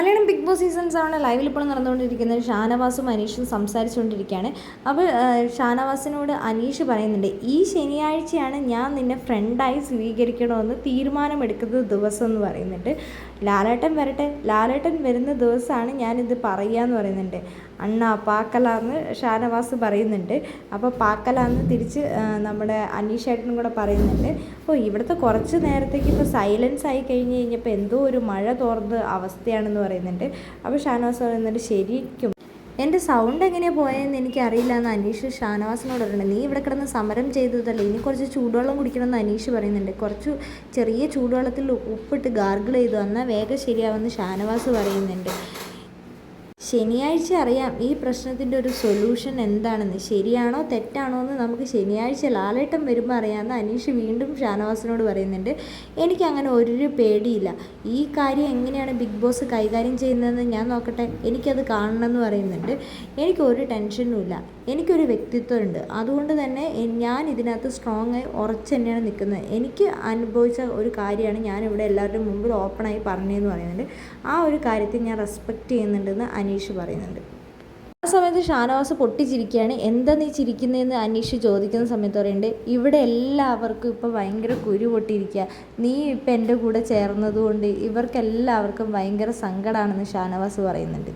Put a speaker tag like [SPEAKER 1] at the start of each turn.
[SPEAKER 1] Malayalam Bigg Boss season seven ലൈവിൽ ഇപ്പോൾ നടന്നുകൊണ്ടിരിക്കുന്നത്. ഷാനവാസും അനീഷും സംസാരിച്ചുകൊണ്ടിരിക്കുകയാണ്. അപ്പോൾ ഷാനവാസിനോട് അനീഷ് പറയുന്നുണ്ട് ഈ ശനിയാഴ്ചയാണ് ഞാൻ നിന്നെ ഫ്രണ്ടായി സ്വീകരിക്കണമെന്ന് തീരുമാനമെടുക്കുന്ന ദിവസം എന്ന് പറയുന്നുണ്ട്. ലാലേട്ടൻ വരട്ടെ ലാലേട്ടൻ വരുന്ന ദിവസമാണ് ഞാനിത് പറയുക എന്ന് പറയുന്നുണ്ട്. അണ്ണ പാക്കലാന്ന് ഷാനവാസ് പറയുന്നുണ്ട്. അപ്പോൾ പാക്കല എന്ന് തിരിച്ച് നമ്മുടെ അനീഷേട്ടനും കൂടെ പറയുന്നുണ്ട്. അപ്പോൾ ഇവിടുത്തെ കുറച്ച് നേരത്തേക്ക് ഇപ്പോൾ സൈലൻസ് ആയി കഴിഞ്ഞ് കഴിഞ്ഞപ്പോൾ എന്തോ ഒരു മഴ തോർന്ന് അവസ്ഥയാണെന്ന് പറയുന്നുണ്ട്. അപ്പോൾ ഷാനവാസ് പറയുന്നുണ്ട് ശരിക്കും എന്റെ സൗണ്ട് എങ്ങനെയാണ് പോയതെന്ന് എനിക്കറിയില്ല എന്ന് അനീഷ് ഷാനവാസിനോട് പറയുന്നുണ്ട്. നീ ഇവിടെ കിടന്ന് സമരം ചെയ്തതല്ലേ? ഇനി കുറച്ച് ചൂടുവെള്ളം കുടിക്കണമെന്ന് അനീഷ് പറയുന്നുണ്ട്. കുറച്ച് ചെറിയ ചൂടുവെള്ളത്തിൽ ഉപ്പിട്ട് ഗാർഗിൾ ചെയ്തു. എന്നാൽ വേഗം ശരിയാവുമെന്ന് ഷാനവാസ് പറയുന്നുണ്ട്. ശനിയാഴ്ച അറിയാം ഈ പ്രശ്നത്തിന്റെ ഒരു സൊല്യൂഷൻ എന്താണെന്ന്. ശരിയാണോ തെറ്റാണോ എന്ന് നമുക്ക് ശനിയാഴ്ച ലാലേട്ടം വരുമ്പോൾ അറിയാമെന്ന് അനീഷ് വീണ്ടും ഷാനവാസിനോട് പറയുന്നുണ്ട്. എനിക്ക് അങ്ങനെ ഒരു പേടിയില്ല. ഈ കാര്യം എങ്ങനെയാണ് ബിഗ് ബോസ് കൈകാര്യം ചെയ്യുന്നതെന്ന് ഞാൻ നോക്കട്ടെ. എനിക്കത് കാണണം എന്ന് പറയുന്നുണ്ട് എനിക്കൊരു ടെൻഷനുമില്ല എനിക്കൊരു വ്യക്തിത്വമുണ്ട് അതുകൊണ്ട് തന്നെ ഞാൻ ഇതിനകത്ത് സ്ട്രോങ് ആയി ഉറച്ച് തന്നെയാണ് നിൽക്കുന്നത്. എനിക്ക് അനുഭവിച്ച ഒരു കാര്യമാണ് ഞാനിവിടെ എല്ലാവരുടെയും മുമ്പിൽ ഓപ്പണായി പറഞ്ഞതെന്ന് പറയുന്നുണ്ട്. ആ ഒരു കാര്യത്തെ ഞാൻ റെസ്പെക്റ്റ് ചെയ്യുന്നുണ്ടെന്ന് പറയുന്നുണ്ട്. ആ സമയത്ത് ഷാനവാസ് പൊട്ടിച്ചിരിക്കുകയാണ്. എന്താ നീ ചിരിക്കുന്നതെന്ന് അനീഷ് ചോദിക്കുന്ന സമയത്ത് പറയുന്നുണ്ട്. ഇവിടെ എല്ലാവർക്കും ഇപ്പോൾ ഭയങ്കര കുരു പൊട്ടിയിരിക്കുക. നീ ഇപ്പം എന്റെ കൂടെ ചേർന്നതുകൊണ്ട് ഇവർക്കെല്ലാവർക്കും ഭയങ്കര സങ്കടമാണെന്ന് ഷാനവാസ് പറയുന്നുണ്ട്.